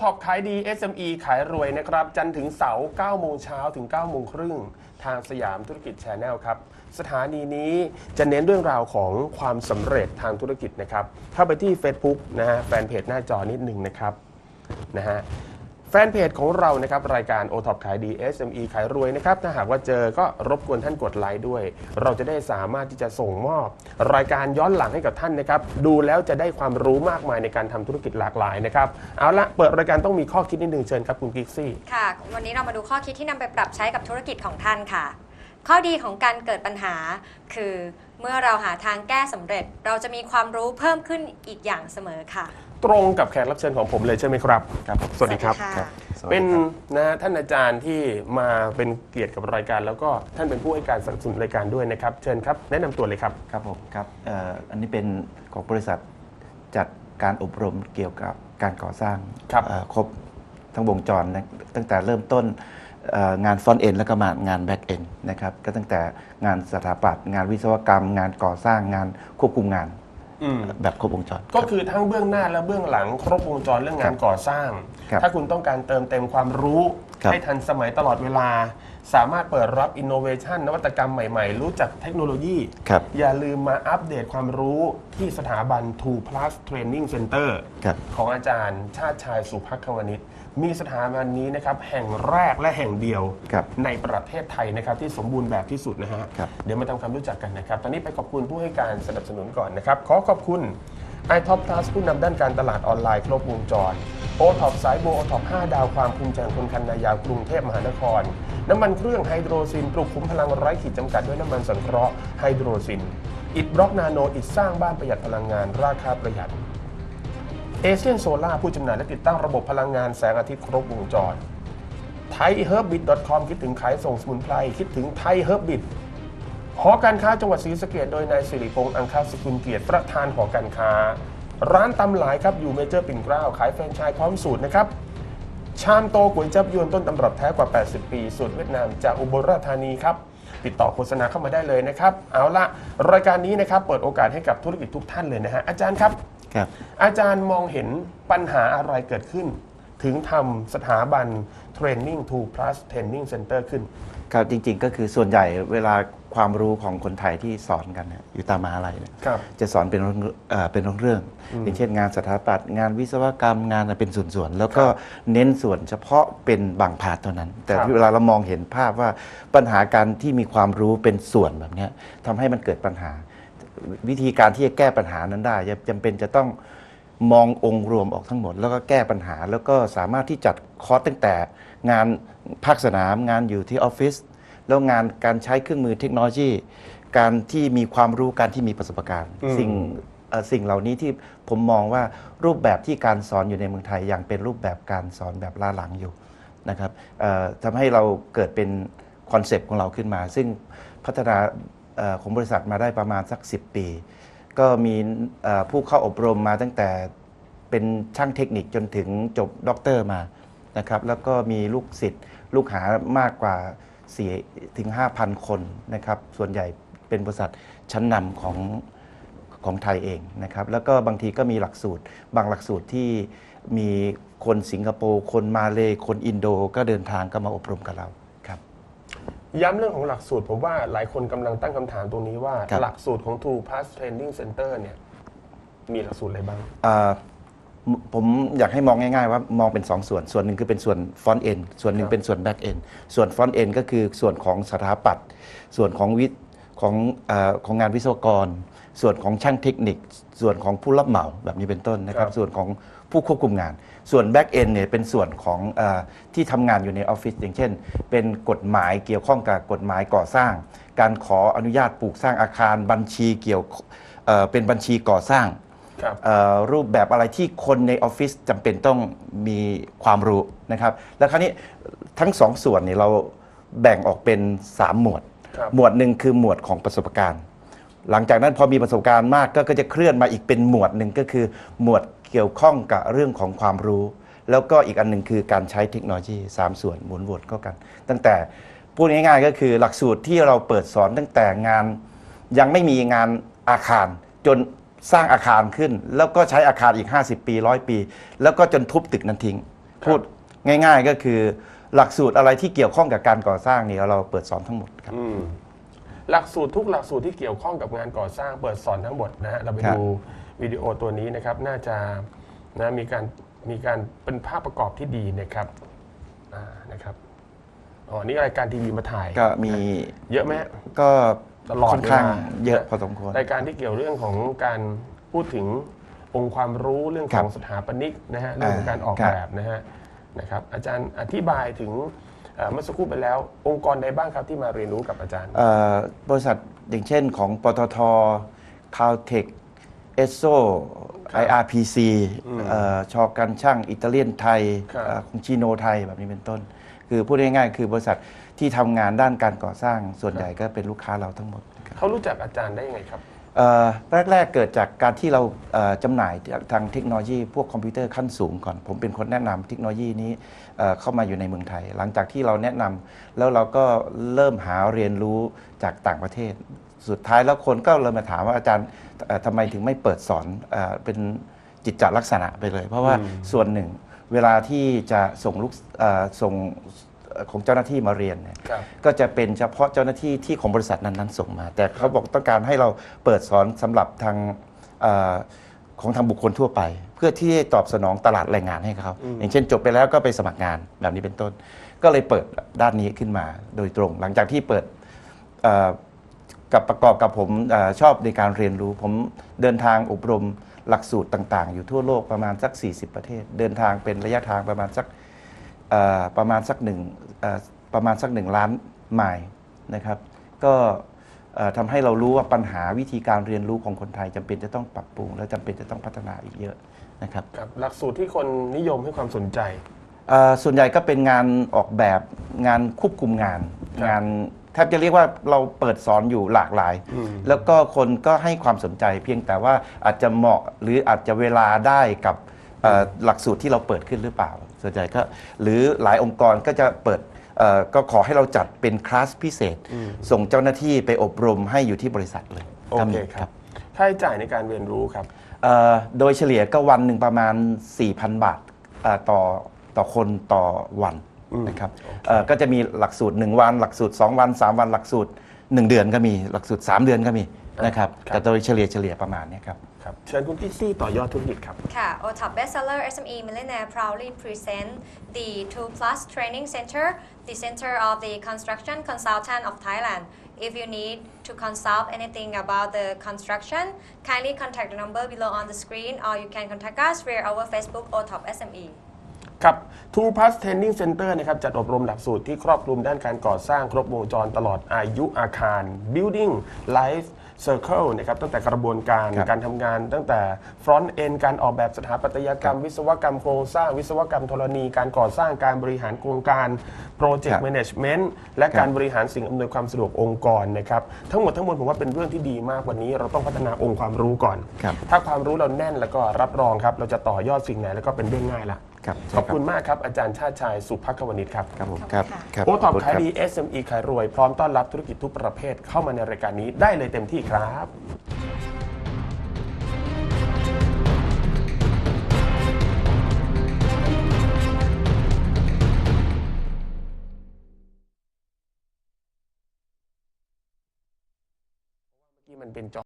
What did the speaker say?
ท็อปขายดี SME ขายรวยนะครับ จันทร์ถึงเสาร์9โมงเช้าถึง9โมงครึ่งทางสยามธุรกิจแชนแนลครับ สถานีนี้จะเน้นเรื่องราวของความสำเร็จทางธุรกิจนะครับ เข้าไปที่ Facebook นะฮะแฟนเพจหน้าจอนิดหนึ่งนะครับนะฮะ แฟนเพจของเรานะครับรายการ o t o p ขายดี SME ขายรวยนะครับถ้าหากว่าเจอก็รบกวนท่านกดไลค์ด้วย เราจะได้สามารถที่จะส่งมอบ รายการย้อนหลังให้กับท่านนะครับดูแล้วจะได้ความรู้มากมายในการทำธุรกิจหลากหลายนะครับเอาละเปิดรายการต้องมีข้อคิดนิดหนึ่งเชิญครับคุณกิกซี่ ค่ะ วันนี้เรามาดูข้อคิดที่นำไปปรับใช้กับธุรกิจของท่านค่ะ ข้อดีของการเกิดปัญหา คือเมื่อเราหาทางแก้สำเร็จ เราจะมีความรู้เพิ่มขึ้นอีกอย่างเสมอค่ะ ตรงกับแขกรับเชิญของผมเลยใช่ไหมครับครับ สวัสดีครับ สวัสดีค่ะสวัสดีเป็นครับนะฮะท่านอาจารย์ที่มาเป็นเกียรติกับรายการ แล้วก็ท่านเป็นผู้ให้การสนับสนุนรายการด้วยนะครับ เชิญครับ แนะนำตัวเลยครับ ครับผมครับเอ่ออันนี้เป็นของบริษัทจัดการอบรมเกี่ยวกับการก่อสร้างครับ เอ่อครบทั้งวงจรนะตั้งแต่เริ่มต้นเอ่องานฟอนต์เอ็นแล้วก็มางานแบ็กเอ็นนะครับก็ตั้งแต่งานสถาปัตย์งานวิศวกรรม งานก่อสร้างงานควบคุมงานอืม แบบครบวงจร ก็คือทั้งเบื้องหน้าและเบื้องหลังครบวงจรเรื่องงานก่อสร้างครับถ้าคุณต้องการเติมเต็มความรู้ครับ ให้ทันสมัยตลอดเวลา สามารถเปิดรับอินโนเวชันนวัตกรรมใหม่ๆ รู้จักเทคโนโลยีครับอย่าลืมมาอัปเดตความรู้ที่สถาบัน2 plus training center ครับของอาจารย์ชาติชายสุภักควณิชมีสถาบันนี้นะครับแห่งแรกและแห่งเดียวครับในประเทศไทยนะครับที่สมบูรณ์แบบที่สุดนะฮะครับเดี๋ยวมาทำความรู้จักกันนะครับ ตอนนี้ไปขอบคุณผู้ให้การสนับสนุนก่อนนะครับ ขอขอบคุณ i t o p Plus ผู้นำด้านการตลาดออนไลน์ครบวงจร o t o p สายโบ o t o p 5ดาวความภูมิใจของคนคันนายาวกรุงเทพมหานคร น้ำมันเครื่องไฮโดรซินปลุกคุ้มพลังไร้ขีดจำกัดด้วยน้ำมันสังเคราะห์ไฮโดรซิน อิดบล็อกนาโนอิดสร้างบ้านประหยัดพลังงานราคาประหยัดเอเชียนโซล่าผู้จำหน่ายและติดตั้งระบบพลังงานแสงอาทิตย์ครบวงจรไทยเฮิร์บบิท .com คิดถึงขายส่งสมุนไพร คิดถึงไทยเฮิร์บบิทหอการค้าจังหวัดศรีสะเกดโดยนายสิริพงษ์อังคาสกุลเกียรติประธานหอการค้า ร้านตำหลายครับอยู่เมเจอร์ปิ่นเกล้าขายแฟรนไชส์พร้อมสูตรนะครับชามโตก๋วยจับยวนต้นตำรับแท้กว่า 80 ปีสูตรเวียดนามจากอุบลราชธานีครับติดต่อโฆษณาเข้ามาได้เลยนะครับ เอาละรายการนี้นะครับเปิดโอกาสให้กับธุรกิจทุกท่านเลยนะฮะอาจารย์ครับครับ อาจารย์มองเห็นปัญหาอะไรเกิดขึ้น ถึงทำสถาบัน Training 2 plus Training Center ขึ้น ครับจริง ๆ ก็คือส่วนใหญ่เวลาความรู้ของคนไทยที่สอนกันเนี่ยอยู่ตามมหาลัยเนี่ยครับจะสอนเป็นเรื่องเอ่อเป็นเรื่องๆอย่างเช่นงานสถาปัตย์งานวิศวกรรมงานอะไรเป็นส่วนๆแล้วก็เน้นส่วนเฉพาะเป็นบางพาร์ทเท่านั้น แต่ครับ เวลาเรามองเห็นภาพว่าปัญหาการที่มีความรู้เป็นส่วนแบบเนี้ยทำให้มันเกิดปัญหา วิธีการที่จะแก้ปัญหานั้นได้จำเป็นจะต้อง มององค์รวมออกทั้งหมด แล้วก็แก้ปัญหา แล้วก็สามารถที่จัดคอร์สตั้งแต่งานภาคสนามงานอยู่ที่ออฟฟิศแล้วงานการใช้เครื่องมือเทคโนโลยี การที่มีความรู้การที่มีประสบการณ์อืมสิ่งเอ่อสิ่งเหล่านี้ที่ผมมองว่ารูปแบบที่การสอนอยู่ในเมืองไทยยังเป็นรูปแบบการสอนแบบล้าหลังอยู่นะครับเอ่อทำให้เราเกิดเป็นคอนเซปต์ของเราขึ้นมา ซึ่งพัฒนาเอ่อของบริษัทมาได้ประมาณสัก 10 ปี ก็มีผู้เข้าอบรมมาตั้งแต่เป็นช่างเทคนิคจนถึงจบด็อกเตอร์มานะครับแล้วก็มีลูกศิษย์ลูกหามากกว่า4ถึง 5,000 คนนะครับส่วนใหญ่เป็นบริษัทชั้นนำของของไทยเองนะครับแล้วก็บางทีก็มีหลักสูตร บางหลักสูตรที่มีคนสิงคโปร์ คนมาเลคนอินโด ก็เดินทางก็มาอบรมกับเรา ย้ำเรื่องของหลักสูตรผมว่าหลายคนกำลังตั้งคำถามตรงนี้ว่า ครับ หลักสูตรของ True Plus Training Center เนี่ยมีหลักสูตรอะไรบ้าง อ่าผมผมอยากให้มองง่ายๆว่ามองเป็น2ส่วน ส่วนหนึ่งคือเป็นส่วนฟอนต์เอ็นส่วนหนึ่คงรับเป็นส่วนแบ็กเอ็นส่วนฟอนต์เอ็นก็คือส่วนของสถาปัตย์ส่วนของวิทย์ ของอาของงานวิศวกร ส่วนของช่างเทคนิค ส่วนของผู้รับเหมาแบบนี้เป็นต้นนะครับส่วนของผู้ควบคุมงาน ส่วนแบ็กเอนเนี่ยเป็นส่วนของอาที่ทำงานอยู่ในออฟฟิศอย่างเช่น เป็นกฎหมายเกี่ยวข้องกับกฎหมายก่อสร้าง การขออนุญาตปลูกสร้างอาคารบัญชีเกี่ยวเอ่อเป็นบัญชีก่อสร้าง ครับ เอ่อรูปแบบอะไรที่คนในออฟฟิศจำเป็นต้องมีความรู้นะครับ แล้วคราวนี้ทั้งสองส่วนเนี่ยเราแบ่งออกเป็น 3 หมวดครับ หมวดหนึ่งคือหมวดของประสบการณ์ หลังจากนั้นพอมีประสบการณ์มากก็ก็จะเคลื่อนมาอีกเป็นหมวดหนึ่งก็คือ หมวดเกี่ยวข้องกับเรื่องของความรู้ แล้วก็อีกอันหนึ่งคือการใช้เทคโนโลยี 3 ส่วนหมุนวนเข้ากัน ตั้งแต่พูดง่ายๆก็คือหลักสูตรที่เราเปิดสอนตั้งแต่งาน ยังไม่มีงานอาคารจนสร้างอาคารขึ้น แล้วก็ใช้อาคารอีก 50 ปีร้อยปี แล้วก็จนทุบตึกนั้นทิ้ง พูดง่าย ๆก็คือ หลักสูตรอะไรที่เกี่ยวข้องกับการก่อสร้างเนี่ยเราเปิดสอนทั้งหมดครับ อืมหลักสูตรทุกหลักสูตรที่เกี่ยวข้องกับงานก่อสร้างเปิดสอนทั้งหมดนะฮะเราไปครับดูวิดีโอตัวนี้นะครับ น่าจะนะมีการมีการเป็นภาพประกอบที่ดีนะครับอ่านะครับอ๋อนี่รายการทีวีมาถ่าย ก็มีเยอะไหมฮะ ก็ตลอดค่อนข้างเวลา เยอะพอสมควร รายการที่เกี่ยวเรื่องของการพูดถึงองค์ความรู้เรื่องคขรัอบงสถาปนิกนะฮะเรื่องของการออกครับ แบบนะฮะ นะครับอาจารย์อธิบายถึงเอ่อเมื่อสักครู่ไปแล้ว องค์กรใดบ้างครับที่มาเรียนรู้กับอาจารย์เอ่อบริษัทอย่างเช่นของปตท c a l t e c e s s o ครับ IRPC เอ่อชอกันช่างอิตาเลียนไทยครับเอ่อของชิโนไทยแบบนี้เป็นต้น คือพูดง่ายๆ คือบริษัทที่ทำงานด้านการก่อสร้างส่วนใหญ่ก็เป็นลูกค้าเราทั้งหมดครับเขารู้จักอาจารย์ได้ยังไงครับเอ่อ แรก ๆ เกิดจากการที่เราเอ่อจำหน่ายทางเทคโนโลยี พวกคอมพิวเตอร์ขั้นสูงก่อน ผมเป็นคนแนะนำเทคโนโลยีนี้เอ่อเข้ามาอยู่ในเมืองไทย หลังจากที่เราแนะนำแล้วเราก็เริ่มหาเรียนรู้จากต่างประเทศ สุดท้ายแล้วคนก็เลยมาถามว่าอาจารย์เอ่อทำไมถึงไม่เปิดสอนเอ่อเป็นจิตจลักษณะไปเลย เพราะว่าอืมส่วนหนึ่งเวลาที่จะส่งลูกเอ่อส่งเอ่อ ของเจ้าหน้าที่มาเรียนเนี่ยครับ ก็จะเป็นเฉพาะเจ้าหน้าที่ที่ของบริษัทนั้นๆส่งมา แต่เขาบอกต้องการให้เราเปิดสอนสำหรับทางเออของทางบุคคลทั่วไป เพื่อที่จะตอบสนองตลาดแรงงานให้เขาอย่างเช่นจบไปแล้วก็ไปสมัครงานแบบนี้เป็นต้น ก็เลยเปิดด้านนี้ขึ้นมาโดยตรง หลังจากที่เปิดเอ่อ กับประกอบกับผมเออชอบในการเรียนรู้ ผมเดินทางอบรมหลักสูตรต่าง ๆ อยู่ทั่วโลกประมาณสัก 40 ประเทศ เดินทางเป็นระยะทางประมาณสักเอ่อประมาณสักหนึ่งเอ่อ ประมาณสักหนึ่งล้านไมล์นะครับ ก็เอ่อทำให้เรารู้ว่าปัญหาวิธีการเรียนรู้ของคนไทยจำเป็นจะต้องปรับปรุง และจำเป็นจะต้องพัฒนาอีกเยอะนะครับครับหลักสูตรที่คนนิยมให้ความสนใจเอ่อส่วนใหญ่ก็เป็นงานออกแบบงานควบคุมงานครับงานแทบจะเรียกว่าเราเปิดสอนอยู่หลากหลายอืมแล้วก็คนก็ให้ความสนใจ เพียงแต่ว่าอาจจะเหมาะหรืออาจจะเวลาได้กับเอ่อหลักสูตรที่เราเปิดขึ้นหรือเปล่า ส่วนใหญ่ก็หรือหลายองค์กรก็จะเปิดเอ่อก็ขอให้เราจัดเป็นคลาสพิเศษ ส่งเจ้าหน้าที่ไปอบรมให้อยู่ที่บริษัทเลยโอก็เคมีครับ ค่าใช้จ่ายในการเรียนรู้ครับ เอ่อโดยเฉลี่ยก็วันหนึ่งประมาณ 4,000 บาทเอ่อต่อต่อคนต่อวันอืมนะครับโอเคเอ่อก็จะมีหลักสูตร 1 วัน หลักสูตร 2 วัน 3 วันหลักสูตร 1 เดือนก็มีหลักสูตร 3 เดือนก็มี นะครับครับ แต่โดยเฉลี่ยเฉลี่ยประมาณเนี้ยครับ ครับเชิญคุณกิซซี่ต่อยอดธุรกิจครับ ค่ะ OTOP Bestseller SME Millionaire proudly present the 2 Plus Training Center, the Center of the Construction Consultant of Thailand. If you need to consult anything about the construction, kindly contact the number below on the screen or you can contact us via our Facebook OTOP SME. ครับ Two Plus Training Center นะครับจัดอบรมหลักสูตรที่ครอบคลุมด้านการก่อสร้างครบวงจรตลอดอายุอาคาร Building Life Circle นะครับตั้งแต่กระบวนการครับการทำงาน ตั้งแต่ Front End การออกแบบสถาปัตยกรรม วิศวกรรมโครงสร้าง วิศวกรรมธรณี การก่อสร้างการบริหารโครงการ Project ครับ Management และครับการบริหารสิ่งอำนวยความสะดวกองค์กรนะครับทั้งหมดทั้งมวลผมว่าเป็นเรื่องที่ดีมากวันนี้ เราต้องพัฒนาองค์ความรู้ก่อนครับถ้าความรู้เราแน่นแล้วก็รับรองครับเราจะต่อยอดสิ่งไหนแล้วก็เป็นเรื่องง่ายละ ครับขอบคุณมากครับอาจารย์ชาติชายสุภควณิชครับครับผมครับครับโอท็อปขบคุณขายครับดี SME ขายรวย พร้อมต้อนรับธุรกิจทุกประเภทเข้ามาในรายการนี้ได้เลยเต็มที่ครับเมื่อกี้มันเป็นจอ